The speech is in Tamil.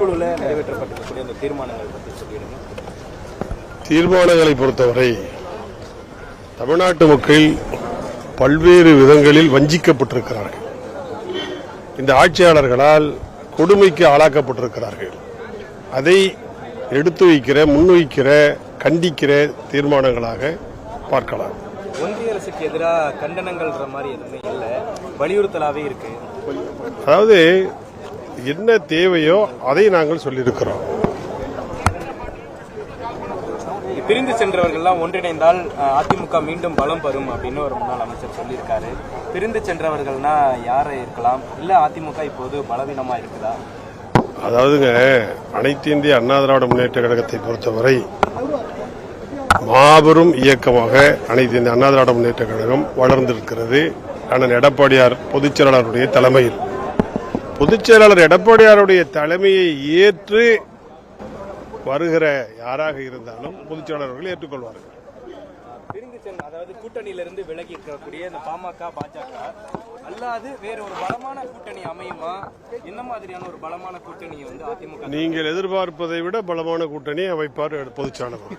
பொதுக்குழுல நிறைவேற்றப்பட்டிருக்கக்கூடிய அந்த தீர்மானங்கள் பற்றி சொல்லிடுங்க. தீர்மானங்களை பொறுத்தவரை தமிழ்நாட்டு மக்கள் பல்வேறு விதங்களில் வஞ்சிக்கப்பட்டிருக்கிறார்கள். இந்த ஆட்சியாளர்களால் கொடுமைக்கு ஆளாக்கப்பட்டிருக்கிறார்கள். அதை எடுத்து வைக்கிற முன்வைக்கிற கண்டிக்கிற தீர்மானங்களாக பார்க்கலாம். ஒன்றிய அரசுக்கு எதிராக கண்டனங்கள்ன்ற மாதிரி எதுவுமே இல்லை. வலியுறுத்தலாவே இருக்கு. அதாவது என்ன தேவையோ அதை நாங்கள் சொல்லியிருக்கிறோம். பிரிந்து சென்றவர்கள்லாம் ஒன்றிணைந்தால் அதிமுக மீண்டும் பலம் பெறும் அப்படின்னு ஒரு முன்னாள் அமைச்சர் சொல்லியிருக்காரு. பிரிந்து சென்றவர்கள்னா யாரை இருக்கலாம்? இல்ல அதிமுக இப்போது பலவீனமா இருக்குதா? அதாவதுங்க அனைத்து இந்திய அண்ணா திராவிட முன்னேற்ற கழகத்தை பொறுத்தவரை மாபெரும் இயக்கமாக அனைத்து இந்திய அண்ணா திராவிட முன்னேற்ற கழகம் வளர்ந்திருக்கிறது. அண்ணன் எடப்பாடியார் பொதுச் செயலாளருடைய தலைமையில். பொதுச் செயலாளர் எடப்பாடியாருடைய தலைமையை ஏற்று வருகிற யாராக இருந்தாலும் பொதுச் செயலாளர் அவர்கள் ஏற்றுக்கொள்வார்கள் அதாவது கூட்டணியிலிருந்து விலகி இருக்கக்கூடிய இந்த பாமக பாஜக அல்லாது வேற ஒரு பலமான கூட்டணி அமையுமா? என்ன மாதிரியான ஒரு பலமான கூட்டணியை வந்து அதிமுக நீங்கள் எதிர்பார்ப்பதை விட பலமான கூட்டணி அமைப்பார் பொதுச் செயலாளர்.